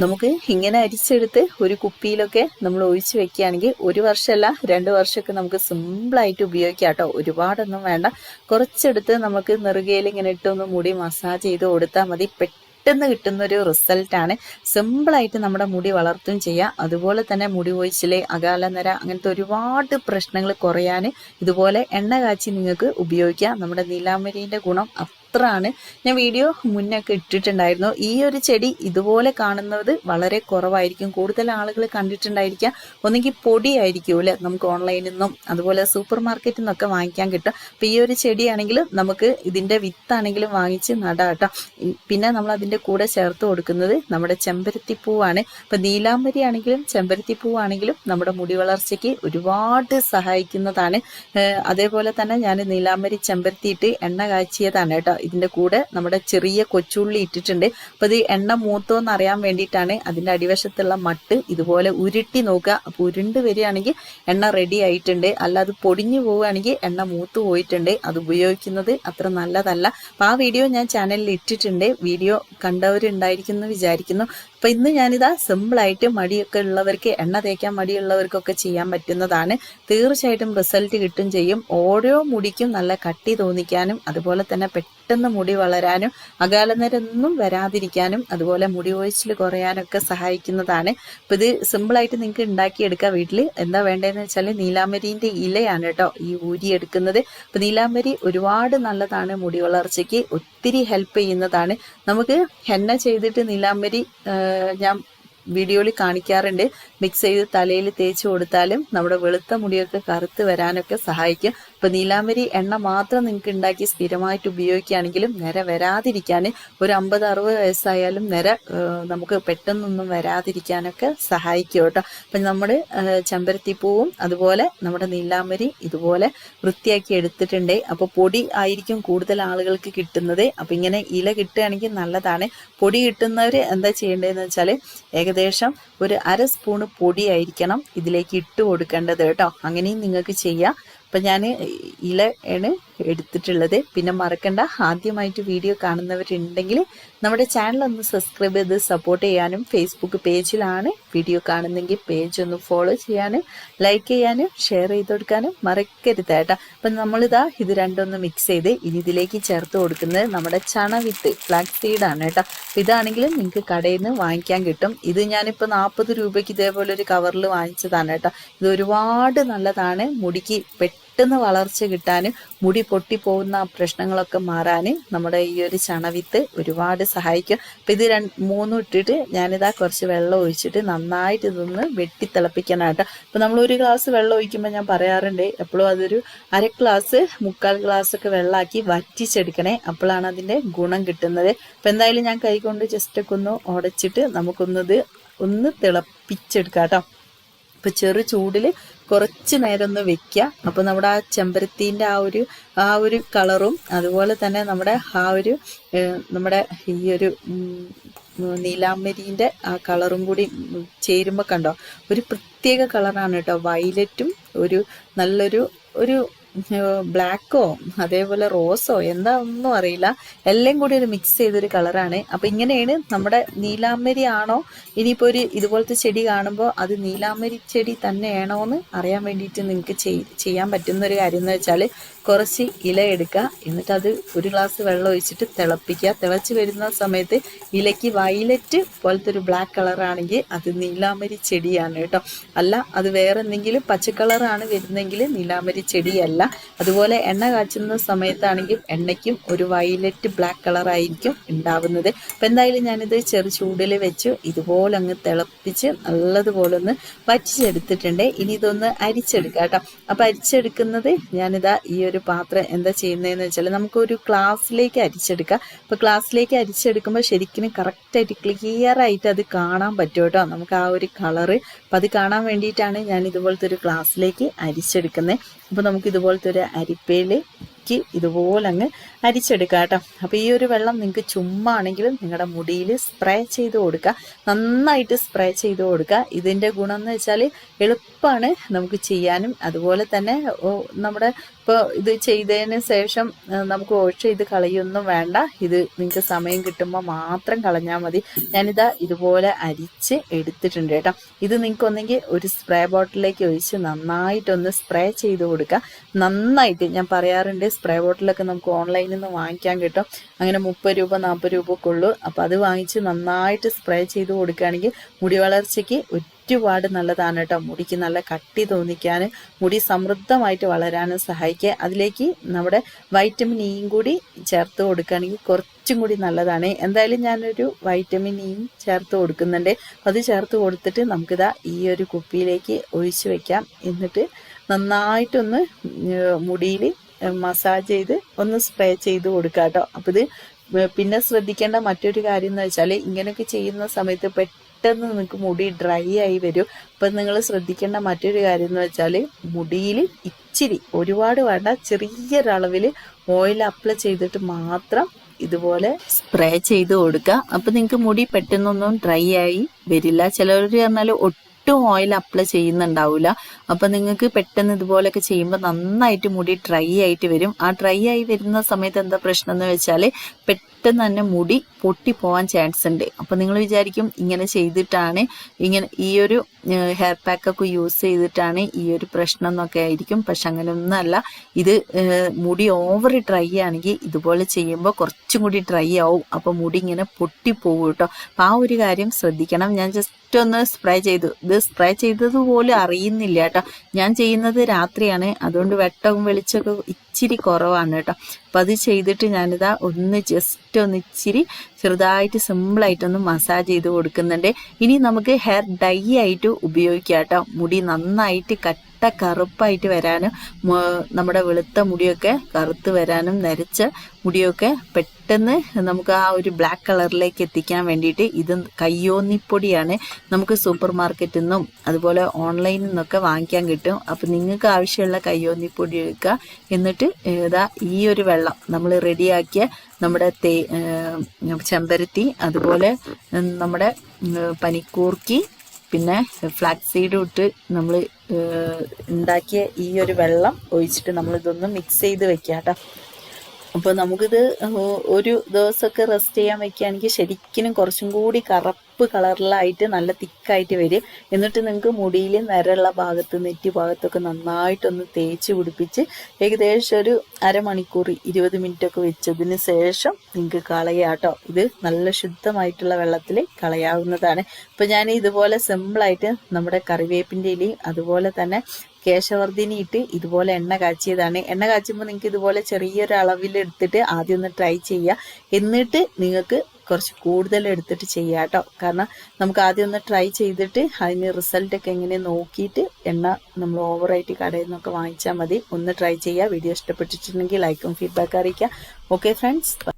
നമുക്ക് ഇങ്ങനെ അരിച്ചെടുത്ത് ഒരു കുപ്പിയിലൊക്കെ നമ്മൾ ഒഴിച്ച് വെക്കുകയാണെങ്കിൽ ഒരു വർഷമല്ല രണ്ട് വർഷമൊക്കെ നമുക്ക് സിമ്പിളായിട്ട് ഉപയോഗിക്കാം കേട്ടോ. ഒരുപാടൊന്നും വേണ്ട. കുറച്ചെടുത്ത് നമുക്ക് നെറുകയിൽ ഇങ്ങനെ ഇട്ടൊന്ന് മുടി മസാജ് ചെയ്ത് കൊടുത്താൽ മതി. പെട്ടെന്ന് കിട്ടുന്ന ഒരു റിസൾട്ടാണ് സിമ്പിളായിട്ട് നമ്മുടെ മുടി വളർത്തുകയും ചെയ്യാം. അതുപോലെ തന്നെ മുടി ഒഴിച്ചിലെ അകാലനര അങ്ങനത്തെ ഒരുപാട് പ്രശ്നങ്ങൾ കുറയാൻ ഇതുപോലെ എണ്ണ കാച്ചി നിങ്ങൾക്ക് ഉപയോഗിക്കാം. നമ്മുടെ നീലാമരീന്റെ ഗുണം അത്രയാണ് ഞാൻ വീഡിയോ മുന്നൊക്കെ ഇട്ടിട്ടുണ്ടായിരുന്നു. ഈ ഒരു ചെടി ഇതുപോലെ കാണുന്നത് വളരെ കുറവായിരിക്കും. കൂടുതൽ ആളുകൾ കണ്ടിട്ടുണ്ടായിരിക്കാം. ഒന്നെങ്കിൽ പൊടിയായിരിക്കും അല്ലേ? നമുക്ക് ഓൺലൈനിൽ നിന്നും അതുപോലെ സൂപ്പർ മാർക്കറ്റിൽ നിന്നൊക്കെ വാങ്ങിക്കാൻ കിട്ടും. അപ്പം ഈ ഒരു ചെടിയാണെങ്കിൽ നമുക്ക് ഇതിന്റെ വിത്താണെങ്കിലും വാങ്ങിച്ച് നടാട്ടോ പിന്നെ നമ്മൾ അതിന്റെ കൂടെ ചേർത്ത് കൊടുക്കുന്നത് നമ്മുടെ ചെമ്പരത്തി പൂവാണ് അപ്പം നീലാംബരി ആണെങ്കിലും ചെമ്പരത്തി പൂവാണെങ്കിലും നമ്മുടെ മുടി വളർച്ചയ്ക്ക് ഒരുപാട് സഹായിക്കുന്നതാണ്. അതേപോലെ തന്നെ ഞാൻ നീലാംബരി ചെമ്പരത്തി ഇട്ട് എണ്ണ കാച്ചിയതാണ് കേട്ടോ. ഇതിന്റെ കൂടെ നമ്മുടെ ചെറിയ കൊച്ചുള്ളി ഇട്ടിട്ടുണ്ട്. അപ്പോൾ ഇത് എണ്ണ മൂത്തോ എന്ന് അറിയാൻ വേണ്ടിയിട്ടാണ് അതിന്റെ അടിവശത്തുള്ള മട്ട് ഇതുപോലെ ഉരുട്ടി നോക്കുക. അപ്പോൾ ഉരുണ്ട് വരികയാണെങ്കിൽ എണ്ണ റെഡി ആയിട്ടുണ്ട്. അല്ല അത് പൊടിഞ്ഞു പോവുകയാണെങ്കിൽ എണ്ണ മൂത്ത് പോയിട്ടുണ്ട്. അത് ഉപയോഗിക്കുന്നത് അത്ര നല്ലതല്ല. അപ്പോൾ ആ വീഡിയോ ഞാൻ ചാനലിൽ ഇട്ടിട്ടുണ്ട്. വീഡിയോ കണ്ടവരുണ്ടായിരിക്കുന്നു വിചാരിക്കുന്നു. അപ്പൊ ഇന്ന് ഞാനിതാ സിമ്പിളായിട്ട് മടിയൊക്കെ ഉള്ളവർക്ക് എണ്ണ തേക്കാൻ മടിയുള്ളവർക്കൊക്കെ ചെയ്യാൻ പറ്റുന്നതാണ്. തീർച്ചയായിട്ടും റിസൾട്ട് കിട്ടും ചെയ്യും. ഓരോ മുടിക്കും നല്ല കട്ടി തോന്നിക്കാനും അതുപോലെ തന്നെ പെട്ടെന്ന് മുടി വളരാനും അകാലനരൊന്നും വരാതിരിക്കാനും അതുപോലെ മുടി ഒഴിച്ചിൽ കുറയാനൊക്കെ സഹായിക്കുന്നതാണ്. ഇപ്പൊ ഇത് സിമ്പിളായിട്ട് നിങ്ങൾക്ക് ഉണ്ടാക്കിയെടുക്കാം വീട്ടിൽ എന്താ വേണ്ടതെന്ന് വെച്ചാൽ നീലാമരീന്റെ ഇലയാണ് കേട്ടോ ഈ ഊരി എടുക്കുന്നത്. അപ്പൊ നീലാമരി ഒരുപാട് നല്ലതാണ് മുടി വളർച്ചയ്ക്ക്. ഒത്തിരി ഹെൽപ്പ് ചെയ്യുന്നതാണ്. നമുക്ക് ഹെന്ന ചെയ്തിട്ട് നീലാംബരി ഞാൻ വീഡിയോയിൽ കാണിക്കാറുണ്ട്. മിക്സ് ചെയ്ത് തലയിൽ തേച്ച് കൊടുത്താലും നമ്മുടെ വെളുത്ത മുടിയൊക്കെ കറുത്ത് വരാനൊക്കെ സഹായിക്കും. ഇപ്പൊ നീലാംബരി എണ്ണ മാത്രം നിങ്ങൾക്ക് ഉണ്ടാക്കി സ്ഥിരമായിട്ട് ഉപയോഗിക്കുകയാണെങ്കിലും നിര വരാതിരിക്കാൻ ഒരു അമ്പത് അറുപത് വയസ്സായാലും നിര നമുക്ക് പെട്ടെന്നൊന്നും വരാതിരിക്കാനൊക്കെ സഹായിക്കും കേട്ടോ. അപ്പൊ നമ്മുടെ ചെമ്പരത്തിപ്പൂവും അതുപോലെ നമ്മുടെ നീലാംബരി ഇതുപോലെ വൃത്തിയാക്കി എടുത്തിട്ടുണ്ട്. അപ്പോൾ പൊടി ആയിരിക്കും കൂടുതൽ ആളുകൾക്ക് കിട്ടുന്നത്. അപ്പൊ ഇങ്ങനെ ഇല കിട്ടുകയാണെങ്കിൽ നല്ലതാണ്. പൊടി കിട്ടുന്നവർ എന്താ ചെയ്യേണ്ടതെന്ന് വെച്ചാൽ ഏകദേശം ഒരു അര സ്പൂണ് പൊടിയായിരിക്കണം ഇതിലേക്ക് ഇട്ട് കൊടുക്കേണ്ടത് കേട്ടോ. അങ്ങനെയും നിങ്ങൾക്ക് ചെയ്യാം. അപ്പം ഞാൻ ഇല ആണ് എടുത്തിട്ടുള്ളത്. പിന്നെ മറക്കണ്ട ആദ്യമായിട്ട് വീഡിയോ കാണുന്നവരുണ്ടെങ്കിൽ നമ്മുടെ ചാനൽ ഒന്ന് സബ്സ്ക്രൈബ് ചെയ്ത് സപ്പോർട്ട് ചെയ്യാനും ഫേസ്ബുക്ക് പേജിലാണ് വീഡിയോ കാണുന്നെങ്കിൽ പേജ് ഒന്ന് ഫോളോ ചെയ്യാനും ലൈക്ക് ചെയ്യാനും ഷെയർ ചെയ്ത് കൊടുക്കാനും മറക്കരുത് കേട്ടോ. അപ്പം നമ്മളിതാ ഇത് രണ്ടൊന്ന് മിക്സ് ചെയ്ത് ഇനി ഇതിലേക്ക് ചേർത്ത് കൊടുക്കുന്നത് നമ്മുടെ ചണവിത്ത് ഫ്ലാക്സ് സീഡാണ് കേട്ടോ. ഇതാണെങ്കിൽ നിങ്ങൾക്ക് കടയിൽ നിന്ന് വാങ്ങിക്കാൻ കിട്ടും. ഇത് ഞാനിപ്പോൾ നാൽപ്പത് രൂപയ്ക്ക് ഇതേപോലെ ഒരു കവറിൽ വാങ്ങിച്ചതാണ് കേട്ടോ. ഇത് ഒരുപാട് നല്ലതാണ്. മുടിക്ക് പെട്ടെന്ന് വളർച്ച കിട്ടാനും മുടി പൊട്ടിപ്പോകുന്ന പ്രശ്നങ്ങളൊക്കെ മാറാൻ നമ്മുടെ ഈ ഒരു ചണവിത്ത് ഒരുപാട് സഹായിക്കും. അപ്പം ഇത് രണ്ട് മൂന്നും ഇട്ടിട്ട് ഞാനിതാ കുറച്ച് വെള്ളം ഒഴിച്ചിട്ട് നന്നായിട്ട് ഇതൊന്ന് വെട്ടി തിളപ്പിക്കാനായിട്ട് അപ്പം നമ്മൾ ഒരു ഗ്ലാസ് വെള്ളം ഒഴിക്കുമ്പോൾ ഞാൻ പറയാറുണ്ട് എപ്പോഴും അതൊരു അര ഗ്ലാസ് മുക്കാൽ ഗ്ലാസ് ഒക്കെ വെള്ളമാക്കി വറ്റിച്ചെടുക്കണേ. അപ്പോഴാണ് അതിന്റെ ഗുണം കിട്ടുന്നത്. അപ്പം എന്തായാലും ഞാൻ കൈകൊണ്ട് ജസ്റ്റ് ഒക്കെ ഒന്ന് ഉടച്ചിട്ട് നമുക്കൊന്നത് ഒന്ന് തിളപ്പിച്ചെടുക്കാം കേട്ടോ ഇപ്പം ചെറു ചൂടിൽ കുറച്ച് നേരം ഒന്ന് വെക്കുക അപ്പോൾ നമ്മുടെ ആ ചെമ്പരത്തിന്റെ ആ ഒരു ആ ഒരു കളറും അതുപോലെ തന്നെ നമ്മുടെ ആ ഒരു നമ്മുടെ ഈ ഒരു നീലാംബരീന്റെ ആ കളറും കൂടി ചേരുമ്പോൾ കണ്ടോ? ഒരു പ്രത്യേക കളറാണ് കേട്ടോ. വയലറ്റും ഒരു നല്ലൊരു ഒരു ബ്ലാക്കോ അതേപോലെ റോസോ എന്താ ഒന്നും അറിയില്ല. എല്ലാം കൂടി ഒരു മിക്സ് ചെയ്തൊരു കളറാണ് അപ്പം ഇങ്ങനെയാണ് നമ്മുടെ നീലാമ്പരി ആണോ? ഇനിയിപ്പോൾ ഒരു ഇതുപോലത്തെ ചെടി കാണുമ്പോൾ അത് നീലാമ്പരി ചെടി തന്നെയാണോ എന്ന് അറിയാൻ വേണ്ടിയിട്ട് നിങ്ങൾക്ക് ചെയ്യാൻ പറ്റുന്ന ഒരു കാര്യം എന്ന് വെച്ചാൽ കുറച്ച് ഇല എടുക്കുക. എന്നിട്ട് അത് ഒരു ഗ്ലാസ് വെള്ളം ഒഴിച്ചിട്ട് തിളപ്പിക്കുക. തിളച്ച് വരുന്ന സമയത്ത് ഇലയ്ക്ക് വയലറ്റ് പോലത്തെ ഒരു ബ്ലാക്ക് കളറാണെങ്കിൽ അത് നീലാമ്പരി ചെടിയാണ് കേട്ടോ. അല്ല അത് വേറെ എന്തെങ്കിലും പച്ചക്കളറാണ് വരുന്നെങ്കിൽ നീലാമ്പരി ചെടിയല്ല. അതുപോലെ എണ്ണ കാച്ചുന്ന സമയത്താണെങ്കിൽ എണ്ണയ്ക്കും ഒരു വയലറ്റ് ബ്ലാക്ക് കളറായിരിക്കും ഉണ്ടാവുന്നത്. അപ്പം എന്തായാലും ഞാനിത് ചെറു ചൂടിൽ വെച്ച്. ഇതുപോലെ അങ്ങ് തിളപ്പിച്ച് നല്ലതുപോലെ ഒന്ന് വറ്റിച്ചെടുത്തിട്ടുണ്ട്. ഇനി ഇതൊന്ന് അരിച്ചെടുക്കാം കേട്ടോ. അപ്പം അരിച്ചെടുക്കുന്നത് ഞാനിതാ ഈ ഒരു പാത്രം എന്താ ചെയ്യുന്നതെന്ന് വെച്ചാൽ നമുക്കൊരു ക്ലാസ്സിലേക്ക് അരിച്ചെടുക്കാം. അപ്പോൾ ക്ലാസ്സിലേക്ക് അരിച്ചെടുക്കുമ്പോൾ ശരിക്കും കറക്റ്റായിട്ട് ക്ലിയർ ആയിട്ട് അത് കാണാൻ പറ്റും കേട്ടോ. നമുക്ക് ആ ഒരു കളറ്. അപ്പം അത് കാണാൻ വേണ്ടിയിട്ടാണ് ഞാൻ ഇതുപോലത്തെ ഒരു ക്ലാസ്സിലേക്ക് അരിച്ചെടുക്കുന്നത്. അപ്പോൾ നമുക്ക് ഇതുപോലത്തെ ഒരു അരിപ്പയിലേക്ക് ഇതുപോലെ അങ്ങ് അരിച്ചെടുക്കുക കേട്ടോ. അപ്പോൾ ഈ ഒരു വെള്ളം നിങ്ങൾക്ക് ചുമ്മാ ആണെങ്കിലും നിങ്ങളുടെ മുടിയിൽ സ്പ്രേ ചെയ്ത് കൊടുക്കുക നന്നായിട്ട് സ്പ്രേ ചെയ്ത് കൊടുക്കുക ഇതിന്റെ ഗുണം എന്ന് വെച്ചാൽ എളുപ്പമാണ് നമുക്ക് ചെയ്യാനും. അതുപോലെ തന്നെ നമ്മുടെ ഇപ്പോൾ ഇത് ചെയ്തതിന് ശേഷം നമുക്ക് വാഷ് ചെയ്ത് കളയൊന്നും വേണ്ട. ഇത് നിങ്ങൾക്ക് സമയം കിട്ടുമ്പോൾ മാത്രം കളഞ്ഞാൽ മതി. ഞാനിതാ ഇതുപോലെ അരിച്ച് എടുത്തിട്ടുണ്ട് കേട്ടോ. ഇത് നിങ്ങൾക്ക് ഒന്നെങ്കിൽ ഒരു സ്പ്രേ ബോട്ടിലേക്ക് ഒഴിച്ച് നന്നായിട്ടൊന്ന് സ്പ്രേ ചെയ്ത് കൊടുക്കുക. നന്നായിട്ട് ഞാൻ പറയാറുണ്ട് സ്പ്രേ ബോട്ടിലൊക്കെ നമുക്ക് ഓൺലൈനിൽ നിന്ന് വാങ്ങിക്കാൻ കിട്ടും. അങ്ങനെ മുപ്പത് രൂപ നാൽപ്പത് രൂപ ഒക്കെ ഉള്ളൂ. അപ്പോൾ അത് വാങ്ങിച്ച് നന്നായിട്ട് സ്പ്രേ ചെയ്ത് കൊടുക്കുകയാണെങ്കിൽ മുടി വളർച്ചയ്ക്ക് ഒരുപാട് നല്ലതാണ് കേട്ടോ. മുടിക്ക് നല്ല കട്ടി തോന്നിക്കാൻ മുടി സമൃദ്ധമായിട്ട് വളരാനും സഹായിക്കുക. അതിലേക്ക് നമ്മുടെ വൈറ്റമിൻ ഇയും കൂടി ചേർത്ത് കൊടുക്കുകയാണെങ്കിൽ കുറച്ചും കൂടി നല്ലതാണ്. എന്തായാലും ഞാനൊരു വൈറ്റമിൻ ഇയും ചേർത്ത് കൊടുക്കുന്നുണ്ട്. അത് ചേർത്ത് കൊടുത്തിട്ട് നമുക്കിതാ ഈ ഒരു കുപ്പിയിലേക്ക് ഒഴിച്ചു വെക്കാം. എന്നിട്ട് നന്നായിട്ടൊന്ന് മുടിയിൽ മസാജ് ചെയ്ത് ഒന്ന് സ്പ്രേ ചെയ്ത് കൊടുക്കാം കേട്ടോ. അപ്പോൾ ഇത് പിന്നെ ശ്രദ്ധിക്കേണ്ട മറ്റൊരു കാര്യം എന്ന് വെച്ചാൽ ഇങ്ങനെയൊക്കെ ചെയ്യുന്ന സമയത്ത് പെട്ടെന്ന് നിങ്ങൾക്ക് മുടി ഡ്രൈ ആയി വരും. അപ്പം നിങ്ങൾ ശ്രദ്ധിക്കേണ്ട മറ്റൊരു കാര്യം എന്ന് വെച്ചാൽ മുടിയിൽ ഇച്ചിരി ഒരുപാട് വേണ്ട ചെറിയൊരളവിൽ ഓയിൽ അപ്ലൈ ചെയ്തിട്ട് മാത്രം ഇതുപോലെ സ്പ്രേ ചെയ്ത് കൊടുക്കുക അപ്പം നിങ്ങൾക്ക് മുടി പെട്ടെന്നൊന്നും ഡ്രൈ ആയി വരില്ല. ചിലർ പറഞ്ഞാൽ ഒട്ടും ഓയിൽ അപ്ലൈ ചെയ്യുന്നുണ്ടാവില്ല അപ്പം നിങ്ങൾക്ക് പെട്ടെന്ന് ഇതുപോലെയൊക്കെ ചെയ്യുമ്പോൾ നന്നായിട്ട് മുടി ഡ്രൈ ആയിട്ട് വരും. ആ ഡ്രൈ ആയി വരുന്ന സമയത്ത് എന്താ പ്രശ്നം എന്ന് വെച്ചാൽ പെട്ടെന്ന് തന്നെ മുടി പൊട്ടി പോകാൻ ചാൻസ് ഉണ്ട്. അപ്പം നിങ്ങൾ വിചാരിക്കും ഇങ്ങനെ ചെയ്തിട്ടാണ് ഇങ്ങനെ ഈ ഒരു ഹെയർ പാക്ക് ഒക്കെ യൂസ് ചെയ്തിട്ടാണ് ഈ ഒരു പ്രശ്നം എന്നൊക്കെ ആയിരിക്കും. പക്ഷെ അങ്ങനെയൊന്നുമല്ല. ഇത് മുടി ഓവർ ഡ്രൈ ആണെങ്കിൽ ഇതുപോലെ ചെയ്യുമ്പോൾ കുറച്ചും കൂടി ഡ്രൈ ആവും. അപ്പോൾ മുടി ഇങ്ങനെ പൊട്ടിപ്പോവും കേട്ടോ. അപ്പം ആ ഒരു കാര്യം ശ്രദ്ധിക്കണം. ഞാൻ ജസ്റ്റ് ഒന്ന് സ്പ്രേ ചെയ്തു. ഇത് സ്പ്രേ ചെയ്തത് പോലും അറിയുന്നില്ല കേട്ടോ. ഞാൻ ചെയ്യുന്നത് രാത്രിയാണ്. അതുകൊണ്ട് വെട്ടവും വെളിച്ചമൊക്കെ ഇച്ചിരി കുറവാണ് കേട്ടോ. അപ്പം അത് ചെയ്തിട്ട് ഞാനിതാ ഒന്ന് ജസ്റ്റ് ഒന്ന് ഇച്ചിരി ചെറുതായിട്ട് സിമ്പിളായിട്ടൊന്ന് മസാജ് ചെയ്ത് കൊടുക്കുന്നുണ്ട്. ഇനി നമുക്ക് ഹെയർ ഡൈ ആയിട്ട് ഉപയോഗിക്കാം കേട്ടോ. മുടി നന്നായിട്ട് കട്ട കറുപ്പായിട്ട് വരാനും നമ്മുടെ വെളുത്ത മുടിയൊക്കെ കറുത്ത് വരാനും നരച്ച മുടിയൊക്കെ പെട്ടെന്ന് നമുക്ക് ആ ഒരു ബ്ലാക്ക് കളറിലേക്ക് എത്തിക്കാൻ വേണ്ടിയിട്ട് ഇത് കയ്യോന്നിപ്പൊടിയാണ് നമുക്ക് സൂപ്പർ മാർക്കറ്റിൽ നിന്നും അതുപോലെ ഓൺലൈനിൽ നിന്നൊക്കെ വാങ്ങിക്കാൻ കിട്ടും. അപ്പം നിങ്ങൾക്ക് ആവശ്യമുള്ള കയ്യോന്നിപ്പൊടി എടുക്കുക. എന്നിട്ട് ഇതാ ഈ ഒരു വെള്ളം നമ്മൾ റെഡിയാക്കിയ നമ്മുടെ തേ ചെമ്പരത്തി അതുപോലെ നമ്മുടെ പനിക്കൂർക്കി പിന്നെ ഫ്ലാക്സ് സീഡ് ഇട്ട് നമ്മൾ ഉണ്ടാക്കിയ ഈ ഒരു വെള്ളം ഒഴിച്ചിട്ട് നമ്മൾ ഇതൊന്ന് മിക്സ് ചെയ്ത് വെക്കാം കേട്ടോ അപ്പോൾ നമുക്കിത് ഒരു ദിവസമൊക്കെ റെസ്റ്റ് ചെയ്യാൻ വെക്കുകയാണെങ്കിൽ ശരിക്കും കുറച്ചും കൂടി കറുപ്പ് കളറിലായിട്ട് നല്ല തിക്കായിട്ട് വരും. എന്നിട്ട് നിങ്ങൾക്ക് മുടിയിൽ നിരള്ള ഭാഗത്ത് നെറ്റി ഭാഗത്തൊക്കെ നന്നായിട്ടൊന്ന് തേച്ച് പിടിപ്പിച്ച് ഏകദേശം ഒരു അരമണിക്കൂർ ഇരുപത് ഒക്കെ വെച്ചതിന് ശേഷം നിങ്ങൾക്ക് കളയാട്ടോ ഇത് നല്ല ശുദ്ധമായിട്ടുള്ള വെള്ളത്തിൽ കളയാവുന്നതാണ്. അപ്പോൾ ഞാൻ ഇതുപോലെ സിമ്പിളായിട്ട് നമ്മുടെ കറിവേപ്പിന്റെ ഇലയും അതുപോലെ തന്നെ കേശവർദ്ധിനി ഇട്ട് ഇതുപോലെ എണ്ണ കാച്ചിയതാണ്. എണ്ണ കാച്ചുമ്പോൾ നിങ്ങൾക്ക് ഇതുപോലെ ചെറിയൊരു അളവിൽ എടുത്തിട്ട് ആദ്യം ഒന്ന് ട്രൈ ചെയ്യുക എന്നിട്ട് നിങ്ങൾക്ക് കുറച്ച് കൂടുതൽ എടുത്തിട്ട് ചെയ്യുക കേട്ടോ കാരണം നമുക്ക് ആദ്യം ഒന്ന് ട്രൈ ചെയ്തിട്ട് അതിന് റിസൾട്ട് ഒക്കെ എങ്ങനെ നോക്കിയിട്ട് എണ്ണ നമ്മൾ ഓവറായിട്ട് കടയിൽ നിന്നൊക്കെ വാങ്ങിച്ചാൽ മതി. ഒന്ന് ട്രൈ ചെയ്യുക വീഡിയോ ഇഷ്ടപ്പെട്ടിട്ടുണ്ടെങ്കിൽ ലൈക്കും ഫീഡ്ബാക്ക് അറിയിക്കുക ഓക്കെ ഫ്രണ്ട്സ്